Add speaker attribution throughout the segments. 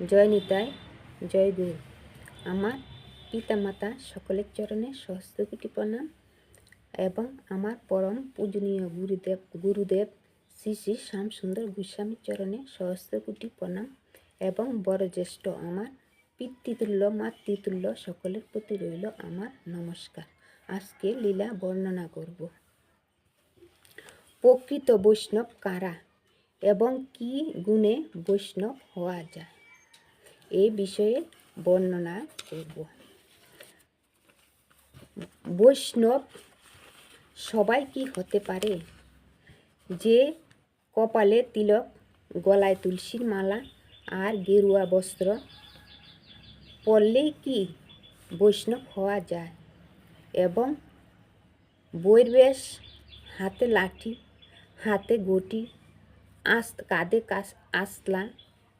Speaker 1: জয় নিতাই, জয় গুরু আমার পিতামাতা সকলের চরণে সহস্রকোটি প্রণাম এবং আমার পরম পূজনীয় গুরুদেব গুরুদেব শ্রী শ্রী শ্যামসুন্দর গোস্বামীর চরণে সহস্রকোটি প্রণাম এবং বয়োজ্যেষ্ঠ আমার পিতৃতুল্য, মাতৃতুল্য সকলের প্রতি রইল আমার নমস্কার। আজকে লীলা বর্ণনা করব। প্রকৃত বৈষ্ণব কারা এবং কি গুণে বৈষ্ণব হওয়া যায়? এই বিষয়ে বর্ণনা করব। বৈষ্ণব সবাই কি হতে পারে? যে কপালে তিলক, গলায় তুলসীর মালা আর গেরুয়া বস্ত্র, পরলেই কি বৈষ্ণব হওয়া যায়? এবং বৈরবেশ হাতে লাঠি, হাতে গটি আস কাঁধে কাস আসলা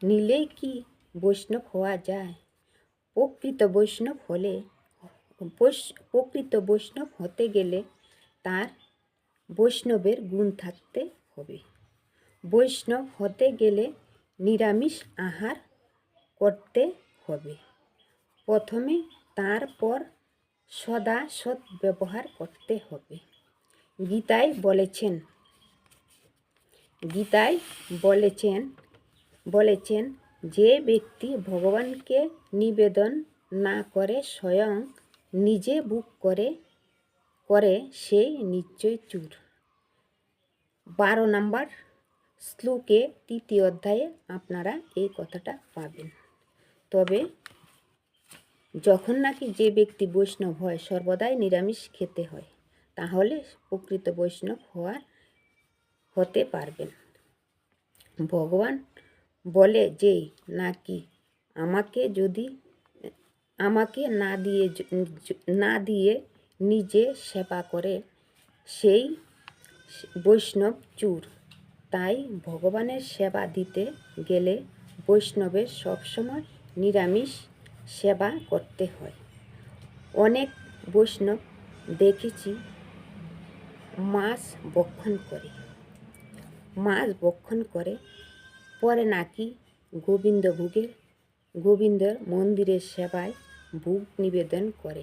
Speaker 1: নিলেই কি বৈষ্ণব হওয়া যায়। প্রকৃত বৈষ্ণব হলে প্রকৃত বৈষ্ণব হতে গেলে তার বৈষ্ণবের গুণ থাকতে হবে। বৈষ্ণব হতে গেলে নিরামিষ আহার করতে হবে। প্রথমে তারপর সদা সৎ ব্যবহার করতে হবে। গীতায় বলেছেন গীতায় বলেছেন বলেছেন যে ব্যক্তি ভগবানকে নিবেদন না করে, স্বয়ং নিজে বুক করে করে সেই নিশ্চয় চুর। বারো নাম্বার শ্লোকে তৃতীয় অধ্যায়ে আপনারা এই কথাটা পাবেন। তবে যখন নাকি যে ব্যক্তি বৈষ্ণব হয়, সর্বদাই নিরামিষ খেতে হয়, তাহলে প্রকৃত বৈষ্ণব হওয়ার হতে পারবেন। ভগবান বলে যে, নাকি আমাকে যদি, আমাকে না দিয়ে না দিয়ে নিজে সেবা করে সেই বৈষ্ণব চুর, তাই ভগবানের সেবা দিতে গেলে বৈষ্ণবের সবসময় নিরামিষ সেবা করতে হয়। অনেক বৈষ্ণব দেখেছি মাছ বক্ষণ করে, মাছ বক্ষণ করে পরে নাকি গোবিন্দ ভোগের গোবিন্দর মন্দিরের সেবায় ভোগ নিবেদন করে।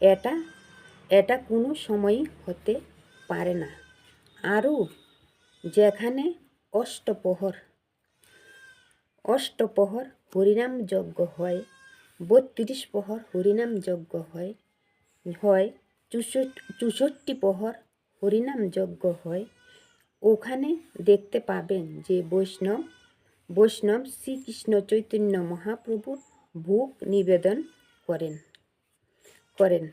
Speaker 1: এটা এটা কোনো সময়ই হতে পারে না। আরও, যেখানে অষ্টপ্রহর অষ্টপহর হরিনাম যজ্ঞ হয়, বত্রিশ প্রহর হরিনাম যজ্ঞ হয় হয় চৌষট্টি প্রহর হরিনাম যজ্ঞ হয় ওখানে দেখতে পাবেন যে বৈষ্ণব বৈষ্ণব শ্রীকৃষ্ণ চৈতন্য মহাপ্রভুর ভোগ নিবেদন করেন করেন।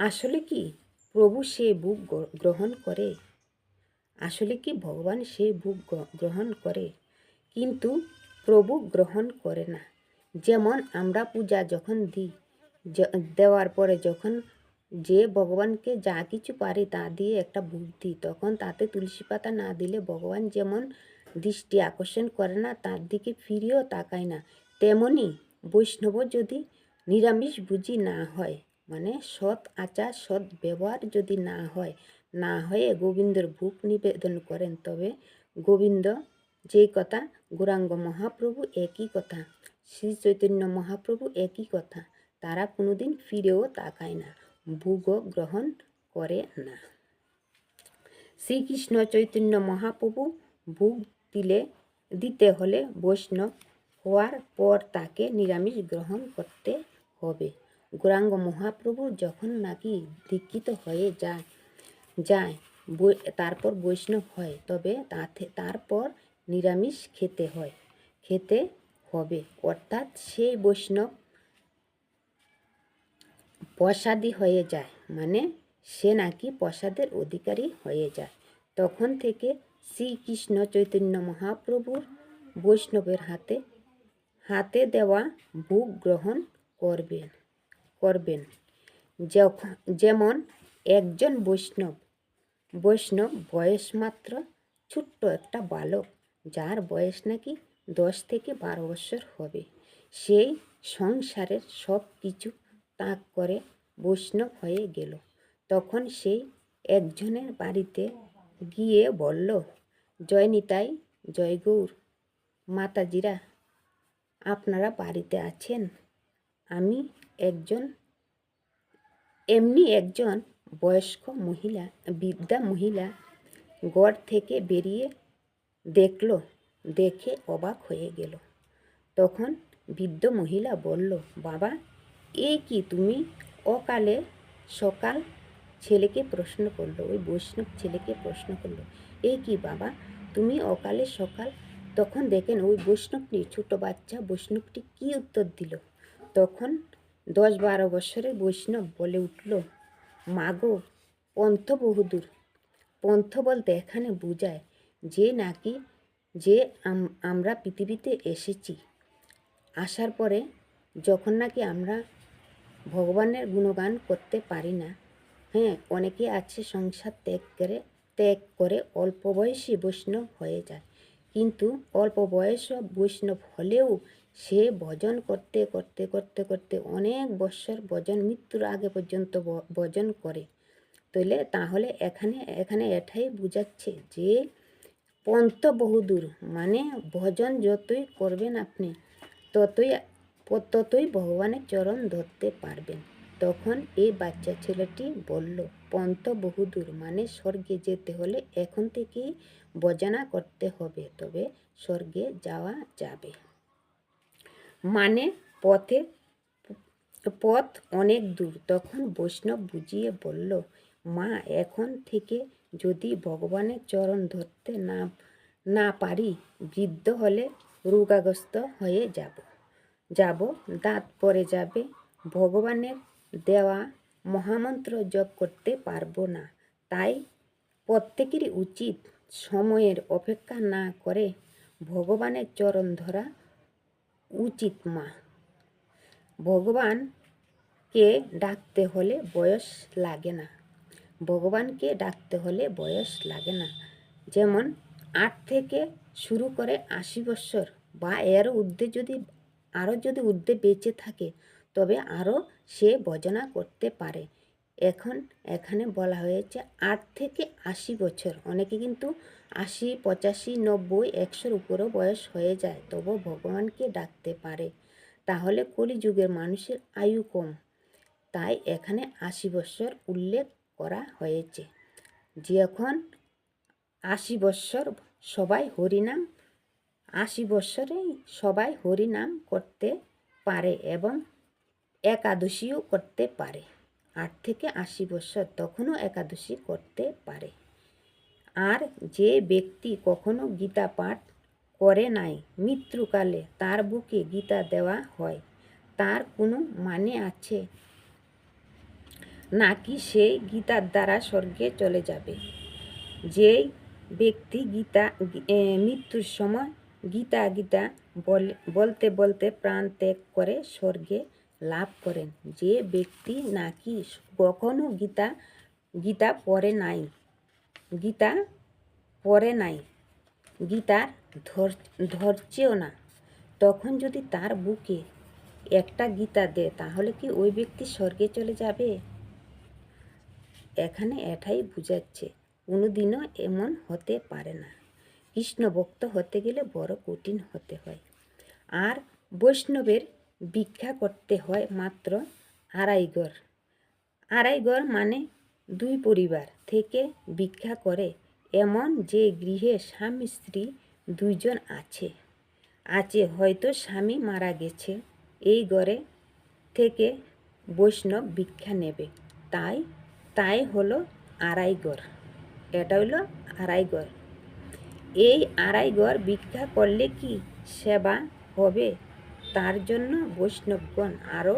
Speaker 1: আসলে কি প্রভু সে ভোগ গ্রহণ করে? আসলে কি ভগবান সে ভোগ গ্রহণ করে? কিন্তু প্রভু গ্রহণ করে না। যেমন আমরা পূজা যখন দিই দেওয়ার পরে যখন যে ভগবানকে যা কিছু পারে তা দিয়ে একটা বুদ্ধি, তখন তাতে তুলসী পাতা না দিলে ভগবান যেমন দৃষ্টি আকর্ষণ করে না, তার দিকে ফিরেও তাকায় না। তেমনি বৈষ্ণব যদি নিরামিষ বুঝি না হয় মানে সৎ আচার, সৎ ব্যবহার যদি না হয়, না হয়ে গোবিন্দর ভোগ নিবেদন করেন, তবে গোবিন্দ যেই কথা, গৌরাঙ্গ মহাপ্রভু একই কথা, শ্রী চৈতন্য মহাপ্রভু একই কথা, তারা কোনোদিন ফিরেও তাকায় না। ভোগও গ্রহণ করে না। শ্রীকৃষ্ণ চৈতন্য মহাপ্রভু ভোগ দিলে, দিতে হলে বৈষ্ণব হওয়ার পর তাকে নিরামিষ গ্রহণ করতে হবে। গৌরাঙ্গ মহাপ্রভু যখন নাকি দীক্ষিত হয়ে যায় যায় তারপর বৈষ্ণব হয়, তবে তাতে, তারপর নিরামিষ খেতে হয়, খেতে হবে। অর্থাৎ সেই বৈষ্ণব প্রসাদী হয়ে যায়। মানে সে নাকি প্রসাদের অধিকারী হয়ে যায়। তখন থেকে শ্রীকৃষ্ণ চৈতন্য মহাপ্রভুর বৈষ্ণবের হাতে হাতে দেওয়া ভোগ গ্রহণ করবেন করবেন। যখন, যেমন একজন বৈষ্ণব বৈষ্ণব বয়স মাত্র ছোট্ট একটা বালক, যার বয়স নাকি দশ থেকে বারো বছর হবে, সেই সংসারের সব কিছু ত্যাগ করে বৈষ্ণব হয়ে গেল। তখন সেই একজনের বাড়িতে গিয়ে বলল জয় নিতাই জয় গৌর মাতাজিরা, আপনারা বাড়িতে আছেন? আমি একজন, এমনি একজন বয়স্ক মহিলা, বৃদ্ধা মহিলা গড় থেকে বেরিয়ে দেখল, দেখে অবাক হয়ে গেল। তখন বৃদ্ধ মহিলা বলল, বাবা এ কি তুমি অকালে সকাল ছেলেকে প্রশ্ন করল, ওই বৈষ্ণব ছেলেকে প্রশ্ন করল এই কি বাবা? তুমি অকালে সকাল? তখন দেখেন ওই বৈষ্ণবটি, ছোট বাচ্চা বৈষ্ণবটি কি উত্তর দিল? তখন দশ বারো বছরের বৈষ্ণব বলে উঠল, মাগো, পন্থ বহুদূর। পন্থ বলতে এখানে বোঝায় যে নাকি যে আম- আমরা পৃথিবীতে এসেছি। আসার পরে যখন নাকি আমরা ভগবানের গুণগান করতে পারি না। হ্যাঁ অনেকে আছে সংসার ত্যাগ করে ত্যাগ করে অল্প বয়সী বৈষ্ণব হয়ে যায়। কিন্তু অল্প বয়স বৈষ্ণব হলেও সে ভজন করতে করতে করতে করতে অনেক বৎসর ভজন, মৃত্যুর আগে পর্যন্ত ভজন করে। তাহলে তাহলে এখানে এখানে এটাই বুঝাচ্ছে যে পন্থ বহুদূর মানে ভজন যতই করবেন আপনি, ততই ততই ভগবানের চরণ ধরতে পারবেন। তখন এই বাচ্চা ছেলেটি বলল, পন্থ বহুদূর মানে স্বর্গে যেতে হলে এখন থেকেই বজনা করতে হবে, তবে স্বর্গে যাওয়া যাবে। মানে পথে, পথ অনেক দূর। তখন বৈষ্ণব বুঝিয়ে বলল, মা, এখন থেকে যদি ভগবানের চরণ ধরতে না না পারি, বৃদ্ধ হলে রোগাগ্রস্ত হয়ে যাব। যাব, দাঁত পরে যাবে। ভগবানের দেওয়া মহামন্ত্র জপ করতে পারব না। তাই প্রত্যেকেরই উচিত সময়ের অপেক্ষা না করে ভগবানের চরণ ধরা উচিত মা। ভগবানকে ডাকতে হলে বয়স লাগে না। ভগবানকে ডাকতে হলে বয়স লাগে না। যেমন আট থেকে শুরু করে আশি বছর বা এর ঊর্ধ্বে যদি আরও যদি ঊর্ধ্বে বেঁচে থাকে, তবে আরও সে বজনা করতে পারে। এখন, এখানে বলা হয়েছে আট থেকে আশি বছর। অনেকে কিন্তু আশি, পঁচাশি, নব্বই, একশোর উপরেও বয়স হয়ে যায় তবু ভগবানকে ডাকতে পারে। তাহলে কলিযুগের মানুষের আয়ু কম। তাই এখানে আশি বছর উল্লেখ করা হয়েছে। যখন আশি বৎসর সবাই হরিনাম আশি বৎসরেই সবাই হরিনাম করতে পারে এবং একাদশীও করতে পারে। আট থেকে আশি বৎসর তখনও একাদশী করতে পারে। আর যে ব্যক্তি কখনো গীতা পাঠ করে নাই, মৃত্যুকালে তার বুকে গীতা দেওয়া হয়, তার কোনো মানে আছে? নাকি সেই গীতার দ্বারা স্বর্গে চলে যাবে? যেই ব্যক্তি গীতা মৃত্যুর সময় গীতা গীতা বল- বলতে বলতে প্রাণ ত্যাগ করে স্বর্গে লাভ করেন। যে ব্যক্তি নাকি কখনো গীতা গীতা পড়ে নাই, গীতা পড়ে নাই, গীতার ধর ধরছেও না, তখন যদি তার বুকে একটা গীতা দেয় তাহলে কি ওই ব্যক্তি স্বর্গে চলে যাবে? এখানে এটাই বুঝাচ্ছে। কোনোদিনও এমন হতে পারে না। কৃষ্ণ ভক্ত হতে গেলে বড় কঠিন হতে হয়। আর বৈষ্ণবের ভিক্ষা করতে হয় মাত্র আড়াই ঘর আড়াই ঘর মানে দুই পরিবার থেকে ভিক্ষা করে এমন যে গৃহে স্বামী, স্ত্রী দুইজন আছে আছে হয়তো স্বামী মারা গেছে, এই ঘরে থেকে বৈষ্ণব ভিক্ষা নেবে। তাই তাই হলো আড়াই ঘর এটা হলো আড়াই ঘর এই আড়াই ঘর ভিক্ষা করলে কি সেবা হবে? তার জন্য বৈষ্ণবগণ আরও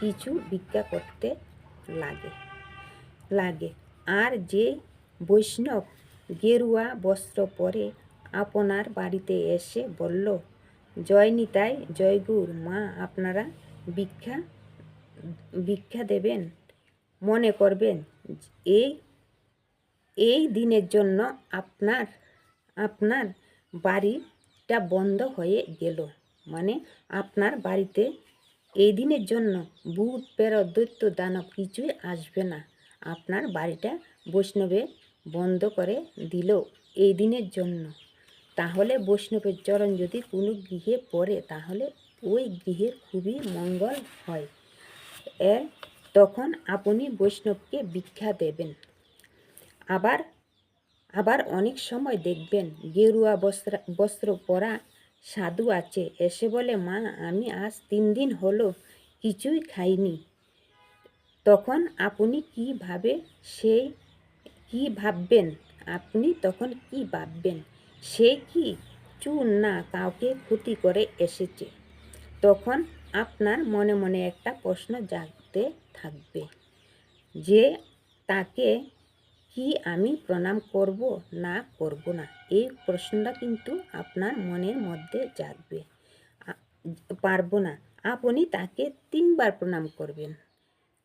Speaker 1: কিছু ভিক্ষা করতে লাগে। লাগে। আর যে বৈষ্ণব গেরুয়া বস্ত্র পরে আপনার বাড়িতে এসে বলল জয় নিতাই জয় মা আপনারা ভিক্ষা ভিক্ষা দেবেন, মনে করবেন এই এই দিনের জন্য আপনার আপনার বাড়িটা বন্ধ হয়ে গেল। মানে আপনার বাড়িতে এই দিনের জন্য ভূত প্রেরত দৈত্য, দানব কিছুই আসবে না। আপনার বাড়িটা বৈষ্ণবে বন্ধ করে দিল এই দিনের জন্য। তাহলে বৈষ্ণবের চরণ যদি কোনো গৃহে পড়ে, তাহলে ওই গৃহের খুবই মঙ্গল হয়। এ তখন আপনি বৈষ্ণবকে ভিক্ষা দেবেন। আবার আবার অনেক সময় দেখবেন গেরুয়া বস্ত্র বস্ত্র পরা সাধু আছে, এসে বলে, মা, আমি আজ তিন দিন হলো কিছুই খাইনি। তখন আপনি কীভাবে সেই কি ভাববেন? আপনি তখন কি ভাববেন? সে কি চুর না কাউকে ক্ষতি করে এসেছে? তখন আপনার মনে মনে একটা প্রশ্ন জাগতে থাকবে যে, তাকে কি আমি প্রণাম করব, না করব না? এই প্রশ্নটা কিন্তু আপনার মনের মধ্যে জাগবে। পারব না। আপনি তাকে তিনবার প্রণাম করবেন।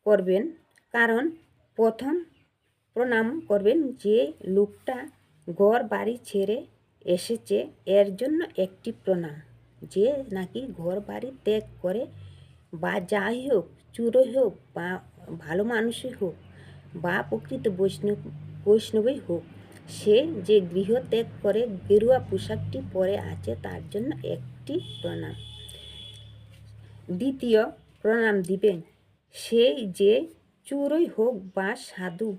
Speaker 1: করবেন কারণ প্রথম প্রণাম করবেন যে লোকটা ঘর বাড়ি ছেড়ে এসেছে, এর জন্য একটি প্রণাম। যে নাকি ঘর বাড়ি ত্যাগ করে বা যাই হোক, চুরোই হোক বা ভালো মানুষই হোক বা প্রকৃত বৈষ্ণব, বৈষ্ণবই হোক, সে যে গৃহ ত্যাগ করে, গেরুয়া পোশাকটি পরে আছে, তার জন্য একটি প্রণাম। দ্বিতীয় প্রণাম দিবেন, সেই যে চুরই হোক বা সাধু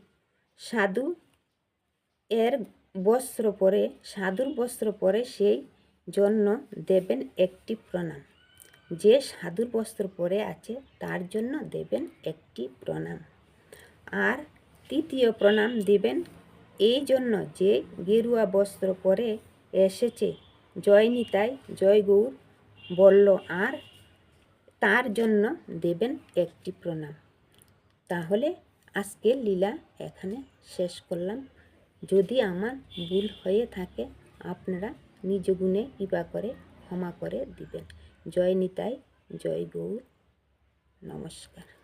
Speaker 1: সাধু এর বস্ত্র পরে, সাধুর বস্ত্র পরে সেই জন্য দেবেন একটি প্রণাম। যে সাধুর বস্ত্র পরে আছে, তার জন্য দেবেন একটি প্রণাম। আর তৃতীয় প্রণাম দিবেন। এই জন্য যে গেরুয়া বস্ত্র পরে এসেছে জয় নিতাই জয় গৌর বলল, আর তার জন্য দেবেন একটি প্রণাম। তাহলে আজকের লীলা এখানে শেষ করলাম। যদি আমার ভুল হয়ে থাকে, আপনারা নিজ গুণে কৃপা করে ক্ষমা করে দিবেন। জয় নিতাই জয় গৌর নমস্কার।